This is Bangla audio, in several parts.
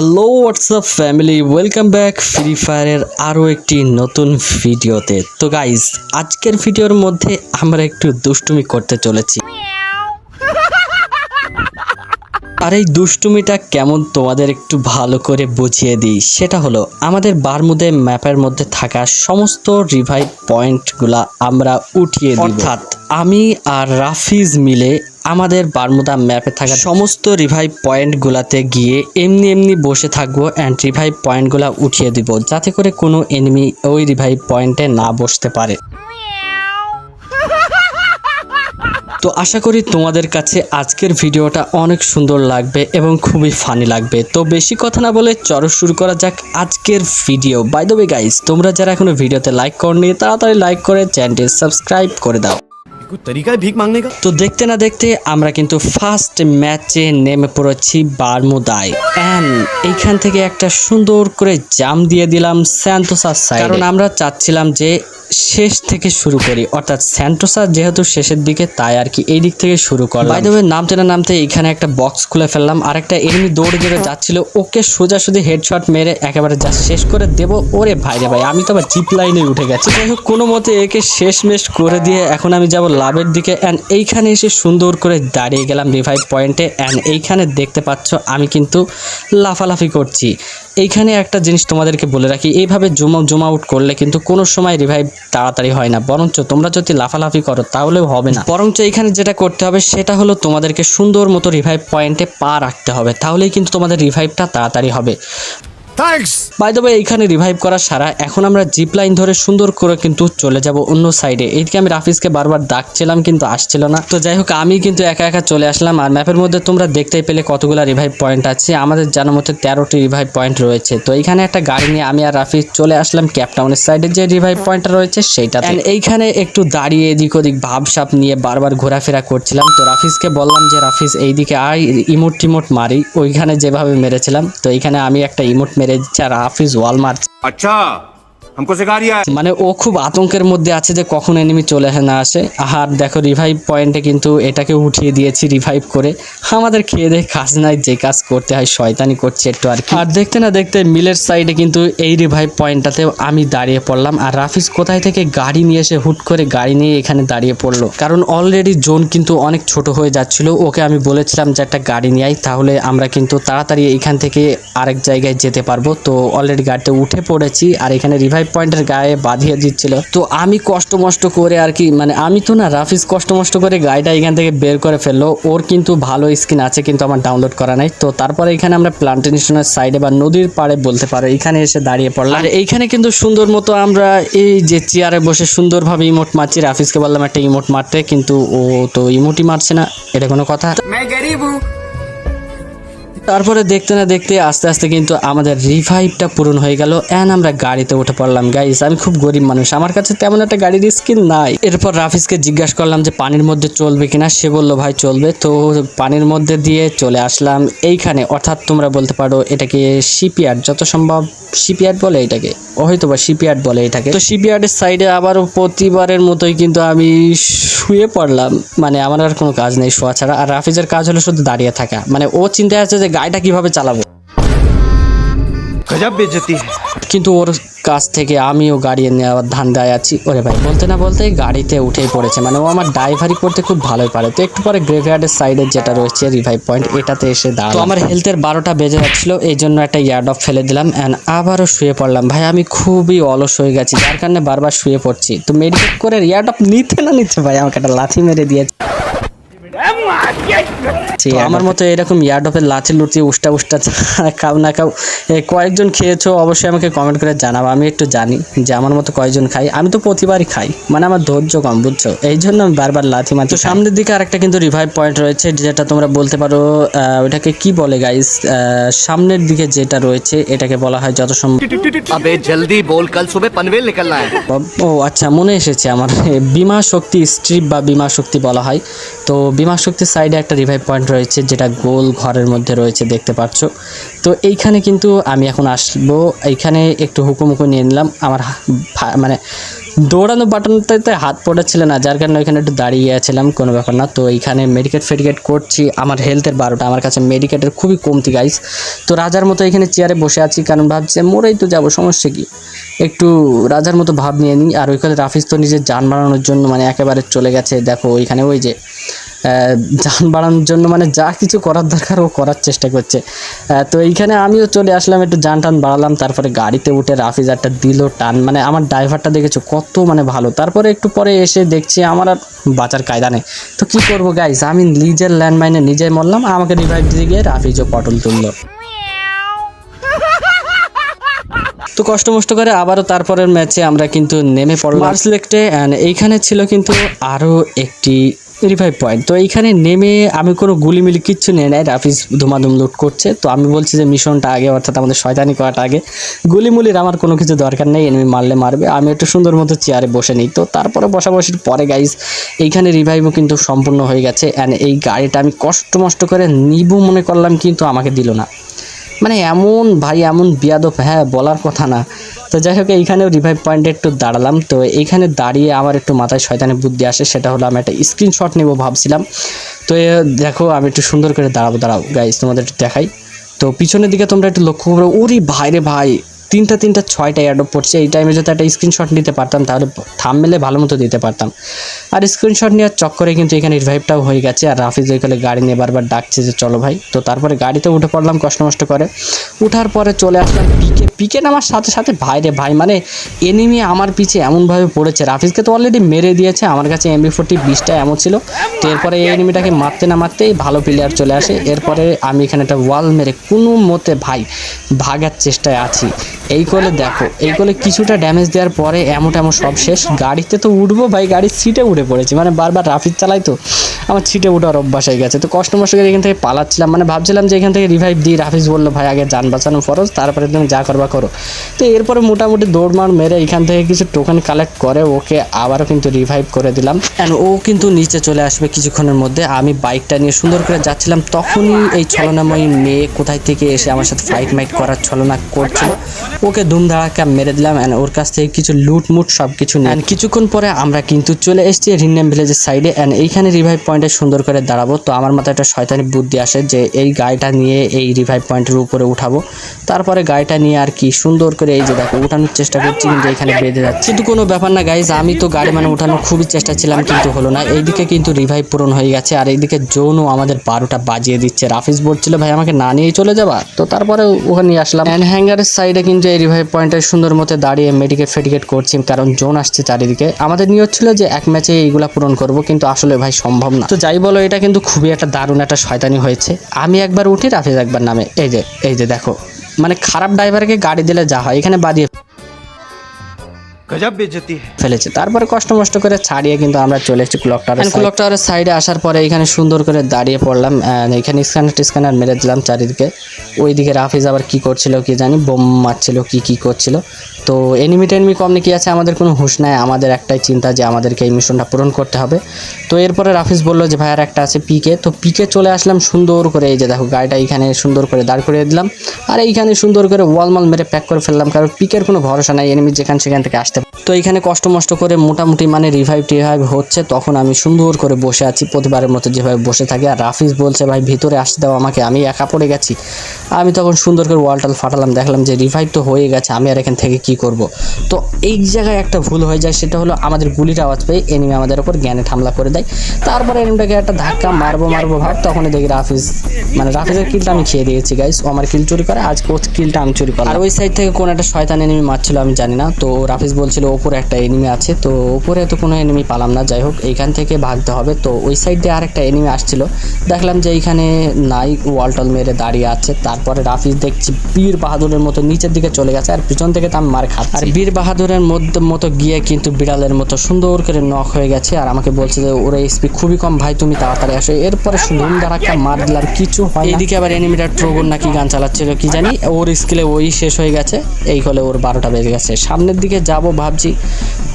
Hello WhatsApp family welcome back free ফায়ারের আরও একটি নতুন ভিডিওতে। তো গাইজ আজকের ভিডিওর মধ্যে আমরা একটু দুষ্টুমি করতে চলেছি। আর এই দুষ্টুমিটা কেমন তোমাদের একটু ভালো করে বুঝিয়ে দিই? সেটা হলো আমাদের বারমুদে ম্যাপের মধ্যে থাকা সমস্ত রিভাইভ পয়েন্টগুলা আমরা উঠিয়ে দিই অর্থাৎ আমি আর রাফিজ মিলে আমাদের বারমুদা ম্যাপে থাকা সমস্ত রিভাইভ পয়েন্টগুলাতে গিয়ে এমনি এমনি বসে থাকব অ্যান্ড রিভাইভ পয়েন্টগুলা উঠিয়ে দিব যাতে করে কোনো এনিমি ওই রিভাইভ পয়েন্টে না বসতে পারে। তো আশা করি তোমাদের কাছে আজকের ভিডিওটা অনেক সুন্দর লাগবে এবং খুবই ফানি লাগবে। তো বেশি কথা না বলে চলো শুরু করা যাক আজকের ভিডিও বাই দ্য গাইস তোমরা যারা এখনও ভিডিওতে লাইক করনি, তাড়াতাড়ি লাইক করে চ্যানেলটি সাবস্ক্রাইব করে দাও। कोई तरीका है भीख मांगने का তো দেখতে না দেখতে আমরা কিন্তু ফার্স্ট ম্যাচে নেমে পড়েছি বারমুদায় অ্যান্ড এইখান থেকে একটা সুন্দর করে জাম দিয়ে দিলাম স্যান্টোসার সাইড কারণ আমরা চাচ্ছিলাম যে শেষ থেকে শুরু করি অর্থাৎ স্যান্টোসা যেহেতু শেষের দিকে তাই আর কি এই দিক থেকে শুরু করলাম বাই দ্য ওয়ে নামতে না নামতে এখানে একটা বক্স খুলে ফেললাম আর একটা এনিমি দৌড়ে দৌড়ে যাচ্ছিল ওকে সোজাসুজি হেডশট মেরে একেবারে যা শেষ করে দেবো ওরে ভাই রে ভাই আমি তো আবার জিপ লাইনে উঠে গেছি যাই হোক কোনো মতে একে শেষমেশ করে দিয়ে এখন আমি যাব লাভের দিকে অ্যান্ড এইখানে এসে সুন্দর করে দাঁড়িয়ে গেলাম রিভাইভ পয়েন্টে অ্যান্ড এইখানে দেখতে পাচ্ছ আমি কিন্তু লাফালাফি করছি। এইখানে একটা জিনিস তোমাদেরকে বলে রাখি, এইভাবে জুম জুম আউট করলে কিন্তু কোনো সময় রিভাইভ তাড়াতাড়ি হয় না। বরঞ্চ তোমরা যদি লাফালাফি করো তাহলেও হবে না। বরঞ্চ এইখানে যেটা করতে হবে সেটা হলো তোমাদেরকে সুন্দর মতো রিভাইভ পয়েন্টে পা রাখতে হবে। তাহলেই কিন্তু তোমাদের রিভাইভটা তাড়াতাড়ি হবে। থ্যাংকস বাই দ্য এইখানে রিভাইভ করা সারা। এখন আমরা জিপ লাইন ধরে সুন্দর করে কিন্তু চলে যাব অন্য সাইডে এইদিকে আমি রাফিসকে বারবার ডাকছিলাম কিন্তু আসছিল না। তো যাই হোক, আমি কিন্তু একা একা চলে আসলাম। আর ম্যাপের মধ্যে তোমরা দেখতেই পেলে কতগুলো রিভাইভ পয়েন্ট আছে। আমাদের জানার মতো তেরোটি রিভাইভ পয়েন্ট রয়েছে। তো এইখানে একটা গাড়ি নিয়ে আমি আর রাফিজ চলে আসলাম ক্যাপটাউনের সাইডে যে রিভাইভ পয়েন্টটা রয়েছে সেইটা এইখানে একটু দাঁড়িয়ে এদিক ওদিক ভাবসাপ নিয়ে বারবার ঘোরাফেরা করছিলাম। তো রাফিসকে বললাম যে রাফিস এইদিকে আয় ইমোট টিমোট মারি। ওইখানে যেভাবে মেরেছিলাম। তো এইখানে আমি একটা ইমোট মেরে মেরে দিচ্ছে আর হাফিজ ওয়াল মারছে আচ্ছা। हमको सिखा रिया है মানে ও খুব আতঙ্কের মধ্যে আছে যে কখন এনিমি চলে না আসে আর দেখো রিভাইভ পয়েন্টে কিন্তু এটাকে উঠিয়ে দিয়েছি রিভাইভ করে আমাদের খেয়ে দেখে কাজ নাই যে কাজ করতে হয় শয়তানি করছে একটু আর কি আর দেখতে না দেখতে মিলের সাইডে কিন্তু এই রিভাইভ পয়েন্টটাতেও আমি দাঁড়িয়ে পড়লাম আর রাফিজ কোথায় থেকে গাড়ি নিয়ে এসে হুট করে গাড়ি নিয়ে এখানে দাঁড়িয়ে পড়লো কারণ অলরেডি জোন কিন্তু অনেক ছোট হয়ে যাচ্ছিল ওকে আমি বলেছিলাম যে একটা গাড়ি নিয়ে আই তাহলে আমরা কিন্তু তাড়াতাড়ি এখান থেকে আরেক জায়গায় যেতে পারবো তো অলরেডি গাড়িতে উঠে পড়েছি আর এখানে রিভাইভ পয়েন্টের গায়ে বাঁধিয়ে দিচ্ছিল। তো আমি কষ্ট মষ্ট করে আর কি মানে আমি তো না রাফিজ কষ্ট মষ্ট করে গাড়িটা এখান থেকে বের করে ফেলল। ওর কিন্তু ভালো স্কিন আছে কিন্তু আমার ডাউনলোড করা নাই। তো তারপরে এখানে আমরা প্লান্টেশনের সাইডে বা নদীর পাড়ে বলতে পারো, এখানে এসে দাঁড়িয়ে পড়লাম। আর এইখানে কিন্তু সুন্দর মতো আমরা এই যে চেয়ারে বসে সুন্দরভাবে ইমোট মারছি রাফিজকে বললাম একটা ইমোট মারতে, কিন্তু ও তো ইমোটই মারছে না, এটা কোনো কথা। তারপরে দেখতে না দেখতে, আস্তে আস্তে কিন্তু আমাদের রিভাইভটা পূরণ হয়ে গেল অ্যান্ড আমরা গাড়িতে উঠে পড়লাম। গাইস আমি খুব গরিব মানুষ। আমার কাছে তেমন একটা গাড়ির স্কিন নাই। এরপর রাফিজকে জিজ্ঞাসা করলাম যে, পানির মধ্যে চলবে কিনা? সে বলল, ভাই, চলবে। তো পানির মধ্যে দিয়ে চলে আসলাম। এইখানে অর্থাৎ তোমরা বলতে পারো, এটাকে শিপইয়ার্ড যত সম্ভব শিপইয়ার্ড বলে এটাকে। হয়তো বা শিপইয়ার্ড বলে এটাকে। তো শিপইয়ার্ডের সাইডে আবারও প্রতিবারের মতোই কিন্তু আমি শুয়ে পড়লাম। মানে আমার আর কোনো কাজ নেই শোয়া ছাড়া। আর রাফিজের কাজ হলো শুধু দাঁড়িয়ে থাকা। মানে ও চিন্তায় আছে যে গাড়িটা কীভাবে চালাবো। কিন্তু ওর কাছ থেকে আমিও গাড়ি নেওয়ার ধান্দায় আছি। ওরে ভাই, বলতে না বলতে গাড়িতে উঠেই পড়েছে। মানে ও আমার ড্রাইভারি করতে খুব ভালোই পারে। তো একটু পরে গ্রেভিয়ার্ডের সাইডে যেটা রয়েছে রিভাইভ পয়েন্ট এটাতে এসে দাঁড়াল তো আমার হেলথের বারোটা বেজে যাচ্ছিল এই জন্য একটা ইয়ার্ড অফ ফেলে দিলাম অ্যান্ড আবারও শুয়ে পড়লাম। ভাই, আমি খুবই অলস হয়ে গেছি, যার কারণে বারবার শুয়ে পড়ছি। তো মেডিকেট করে ইয়ার্ড অফ নিতে না নিতে ভাই, আমাকে একটা লাথি মেরে দিয়েছে। আমার মতো এরকম ইয়ার্ডপের লাচি লুচি উষ্টা উষ্টা খাও না খাও। কয়েকজন খেয়েছো অবশ্যই আমাকে কমেন্ট করে জানাব আমি একটু জানি যে আমার মতো কয়েকজন খাই আমি তো প্রতিবারই খাই মানে আমার ধৈর্য কম বুঝছ? এই জন্য আমি বারবার লাথি মারছি। সামনের দিকে আরেকটা কিন্তু রিভাইভ পয়েন্ট রয়েছে যেটা তোমরা বলতে পারো ওটাকে কি বলে গাইস সামনের দিকে যেটা রয়েছে এটাকে বলা হয় যত সম্ভব জলদি বল কাল সুবে পানভেল নিকলনা হ্যায়। ও আচ্ছা মনে এসেছে আমার। বিমা শক্তি স্ট্রিপ বা বিমা শক্তি বলা হয়। তো বিমা শক্তি পরবর্তী সাইডে একটা রিভাইভ পয়েন্ট রয়েছে, যেটা গোল ঘরের মধ্যে রয়েছে, দেখতে পাচ্ছ। তো এইখানে কিন্তু আমি এখন আসব। এইখানে একটু হুকুমুকু নিয়ে নিলাম। আমার মানে দৌড়ানো বাটনটাতে হাত পড়েছিল না, যার কারণে ওইখানে একটু দাঁড়িয়ে আছিলাম, কোনো ব্যাপার না। তো এইখানে মেডিকেট ফেডিকেট করছি। আমার হেলথের বারোটা, আমার কাছে মেডিকেটের খুবই কমতি গাইস তো রাজার মতো এখানে চেয়ারে বসে আছি, কারণ ভাবছি মরেই তো যাব, সমস্যা কি? একটু রাজার মতো ভাব নিয়ে নিই। আর ওইখানে রাফিজ তো নিজের যান বাড়ানোর জন্য মানে একেবারে চলে গেছে। দেখো ওইখানে ওই যে যান বাড়ানোর জন্য মানে যা কিছু করার দরকার ও করার চেষ্টা করছে। তো এইখানে আমিও চলে আসলাম একটু যান টান বাড়ালাম তারপরে গাড়িতে উঠে রাফিজ একটা দিল টান মানে আমার ড্রাইভারটা দেখেছ কত মানে ভালো। তারপরে একটু পরে এসে দেখছি আমার আর বাঁচার কায়দা নেই। তো কি করব গাইস আমি নিজের ল্যান্ডমাইনে নিজে মরলাম আমাকে রিভাইভ দিয়ে গিয়ে রাফিজও পটল তুললো। তো কষ্ট মষ্ট করে আবারও তারপরের ম্যাচে আমরা কিন্তু নেমে পড়লাম। মার্স লেকটে। অ্যান্ড এইখানে ছিল কিন্তু আরও একটি রিভাইভ পয়েন্ট তো এইখানে নেমে আমি কোনো গুলিমিলি কিচ্ছু নেই। নাই রাফিজ ধুমাধুম লুট করছে। তো আমি বলছি যে মিশনটা আগে, অর্থাৎ আমাদের শয়তানি করাটা আগে। গুলিমুলির আমার কোনো কিছু দরকার নেই এনিমি মারলে মারবে। আমি একটু সুন্দর মতো চেয়ারে বসে নিই। তো তারপরে বসাবসির পরে গাইজ এইখানে রিভাইভও কিন্তু সম্পূর্ণ হয়ে গেছে। অ্যান্ড এই গাড়িটা আমি কষ্ট মষ্ট করে নিবো মনে করলাম, কিন্তু আমাকে দিল না। মানে এমন ভাই, এমন বিয়াদব হ্যাঁ বলার কথা না। তো যাই হোক, এইখানেও রিভাইভ পয়েন্টে একটু দাঁড়ালাম। তো এইখানে দাঁড়িয়ে আমার একটু মাথায় শয়তানি বুদ্ধি আসে, সেটা হলো আমি একটা স্ক্রিনশট নেব ভাবছিলাম। তো দেখো, আমি একটু সুন্দর করে দাঁড়াবো, দাঁড়াও গাইজ তোমাদের একটু দেখাই। তো পিছনের দিকে তোমরা একটু লক্ষ্য করো। ওরে ভাই রে ভাই তিনটা তিনটা ছয়টা অ্যাডপ পড়ছে। এই টাইমে যদি একটা স্ক্রিনশট নিতে পারতাম, তাহলে থাম মেলে ভালো মতো দিতে পারতাম। আর স্ক্রিনশট নেওয়ার চক্করে কিন্তু এখানে রিভাইভটাও হয়ে গেছে। আর রাফিজ ওইখানে গাড়ি নিয়ে বারবার ডাকছে যে, চলো ভাই। তো তারপরে গাড়িতে উঠে পড়লাম, কষ্ট মষ্ট করে। উঠার পরে চলে আসলাম পিকে পিকে নামার সাথে সাথে ভাই রে ভাই মানে এনিমি আমার পিছে এমনভাবে পড়েছে। রাফিজকে তো অলরেডি মেরে দিয়েছে, আমার কাছে এমবি ফোরটি বিশটা এমন ছিল। তো এরপরে এই এনিমিটাকে মারতে না মারতেই ভালো প্লেয়ার চলে আসে। এরপরে আমি এখানে একটা ওয়াল মেরে কোনো মতে ভাই, ভাগার চেষ্টায় আছি। এই কোলে দেখো, এই কোলে কিছুটা ড্যামেজ দেওয়ার পরে এমন এমন সব শেষ। গাড়িতে তো উঠবো ভাই, গাড়ির সিটে উঠে পড়েছি। মানে বারবার ট্রাফিক চালাই তো। আমার সিটে উঠার অভ্যাস হয়ে গেছে। তো কষ্ট করে এখান থেকে পালাচ্ছিলাম মানে ভাবছিলাম যে এখান থেকে রিভাইভ দিই রাফিজ বলল, ভাই, আগে যান বাঁচানো ফরজ, তারপরে তুমি যা করবা করো। তো এরপরে মোটামুটি দৌড়মার মেরে এখান থেকে কিছু টোকেন কালেক্ট করে, ওকে আবারও কিন্তু রিভাইভ করে দিলাম। অ্যান্ড ও কিন্তু নিচে চলে আসবে কিছুক্ষণের মধ্যে। আমি বাইকটা নিয়ে সুন্দর করে যাচ্ছিলাম। তখনই এই ছলনাময়ী মেয়ে কোথায় থেকে এসে আমার সাথে ফাইট মাইট করার ছলনা করছিল। ওকে ধুমধাড়াকা মেরে দিলাম অ্যান্ড ওর কাছ থেকে কিছু লুট মুট সব কিছু অ্যান্ড কিছুক্ষণ পরে আমরা কিন্তু চলে এসেছি রিন্নাম ভিলেজের সাইডে অ্যান্ড এইখানে রিভাইভ পয়েন্টে সুন্দর করে দাঁড়াবো। তো আমার মাথায় একটা শয়তানি বুদ্ধি আসে যে এই গাড়িটা নিয়ে এই রিভাইভ পয়েন্টের উপরে উঠাবো। তারপরে গাড়িটা নিয়ে আর কি সুন্দর করে এই যে দেখো, উঠানোর চেষ্টা করছি কিন্তু এখানে বেঁধে যাচ্ছে। কিন্তু কোনো ব্যাপার না গাইজ আমি তো গাড়ি মানে উঠানোর খুবই চেষ্টা ছিলাম কিন্তু হলো না। এইদিকে কিন্তু রিভাইভ পূরণ হয়ে গেছে আর এইদিকে জোনও আমাদের বারোটা বাজিয়ে দিচ্ছে। রাফিজ বলছিল, ভাই, আমাকে না নিয়েই চলে যাবা? তো তারপরে ওখানে নিয়ে আসলাম। অ্যান্ড হ্যাঙ্গারের সাইডে কিন্তু এই রিভাইভ পয়েন্টে সুন্দর মতো দাঁড়িয়ে মেডিকেট ফেডিকেট করছি। কারণ জোন আসছে চারিদিকে। আমাদের নিয়ত ছিল যে এক ম্যাচে এইগুলা পূরণ করব, কিন্তু আসলে ভাই সম্ভব না। তো যাই বলো এটা কিন্তু খুবই একটা দারুণ একটা শয়তানি হয়েছে। আমি একবার উঠি রাফিজ একবার নামে। এই যে এই যে দেখো। মানে খারাপ ড্রাইভারকে গাড়ি দিলে যা হয় এখানে বাদিয়ে ফেলেছে। তারপরে কষ্ট মষ্ট করে ছাড়িয়ে কিন্তু আমরা চলে এসেছি ক্লক টাওয়ার ক্লক টাওয়ারের সাইডে আসার পরে এখানে সুন্দর করে দাঁড়িয়ে পড়লাম এখানে স্ক্যানার টিস্ক্যানার মেরে দিলাম চারিদিকে। ওইদিকে রাফিজ আবার কি করছিল কি জানি বোম মারছিল কি কি করছিল। তো এনিমি টেনিমি কমনি কি আছে? আমাদের কোনো হুঁশ নাই। আমাদের একটাই চিন্তা যে আমাদেরকে এই মিশনটা পূরণ করতে হবে। তো এরপরে রাফিজ বলল যে ভাইয়ার একটা আছে পিকে তো পিকে চলে আসলাম সুন্দর করে এই যে, দেখো, গাড়িটা এইখানে সুন্দর করে দাঁড় করিয়ে দিলাম। আর এইখানে সুন্দর করে ওয়ালমাল মেরে প্যাক করে ফেললাম, কারণ পিকের কোনো ভরসা নাই এনিমি যেখান সেখান থেকে আসতে তো এইখানে কষ্ট মষ্ট করে মোটামুটি মানে রিভাইভ টিভাইভ হচ্ছে। তখন আমি সুন্দর করে বসে আছি, প্রতিবারের মতো যেভাবে বসে থাকি। আর রাফিজ বলছে, ভাই, ভিতরে আসতে দাও আমাকে, আমি একা পড়ে গেছি। আমি তখন সুন্দর করে ওয়ালটাল ফাটালাম, দেখলাম যে রিভাইভ তো হয়ে গেছে, আমি আর এখান থেকে কি করব। তো এই জায়গায় একটা ভুল হয়ে যায়, সেটা হলো আমাদের গুলির আওয়াজ পেয়ে এনিমি আমাদের ওপর জ্ঞানে হামলা করে দেয়। তারপরে এনিমিটাকে একটা ধাক্কা মারবো মারবো ভাব, তখনই দেখি রাফিজ মানে রাফিজের কিলটা আমি খেয়ে দিয়েছি গাইস ও আমার কিল চুরি করে, আজকে ওর কিলটা আমি চুরি করলাম। আর ওই সাইড থেকে কোন একটা শয়তান এনিমি মারছিল আমি জানি না, তো রাফিজ বলছিল ওপরে একটা এনিমি আছে, তো ওপরে তো কোনো এনিমি পালাম না। যাই হোক, এইখান থেকে ভাগতে হবে। তো ওই সাইড দিয়ে আরেকটা এনিমি আসছিল। দেখলাম যে এইখানে নাই ওয়ালটল মেরে দাঁড়িয়ে আছে। তারপরে রাফিজ দেখছি বীর বাহাদুরের মতো নিচের দিকে চলে গেছে, আর পিছন থেকে তো আমি মার খাচ্ছে। আর বীর বাহাদুরের মধ্যে মতো গিয়ে কিন্তু বিড়ালের মতো সুন্দর করে নখ হয়ে গেছে আর আমাকে বলছে যে ওর এসপি খুবই কম ভাই তুমি তাড়াতাড়ি আসো। এরপরে শুনুন ধারাক্কা মার দিলাম কিছু হয় না। এইদিকে আবার এনিমিটা ট্রোবন নাকি গান চালাচ্ছিল কি জানি? ওর স্কিলে ওই শেষ হয়ে গেছে এই হলে ওর বারোটা বেজে গেছে। সামনের দিকে যাব ভাবছি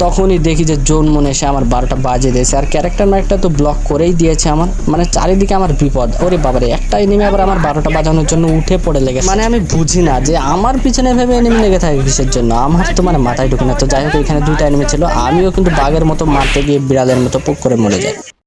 তখনই দেখি যে জোন মনে এসে আমার বারোটা বাজে দিয়েছে। আর ক্যারেক্টার ম্যারেক্টার তো ব্লক করেই দিয়েছে আমার মানে চারিদিকে আমার বিপদ। ওরে বাবারে একটা এনিমি আবার আমার বারোটা বাজানোর জন্য উঠে পড়ে লেগেছে। মানে আমি বুঝি না যে আমার পিছনে ভেবে এনিমি লেগে থাকে কিসের জন্য? আমার তো মানে মাথায় ঢুকে না। তো যাই হোক এখানে দুইটা এনিমি ছিল। আমিও কিন্তু বাঘের মতো মারতে গিয়ে বিড়ালের মতো পুক করে মরে যাই।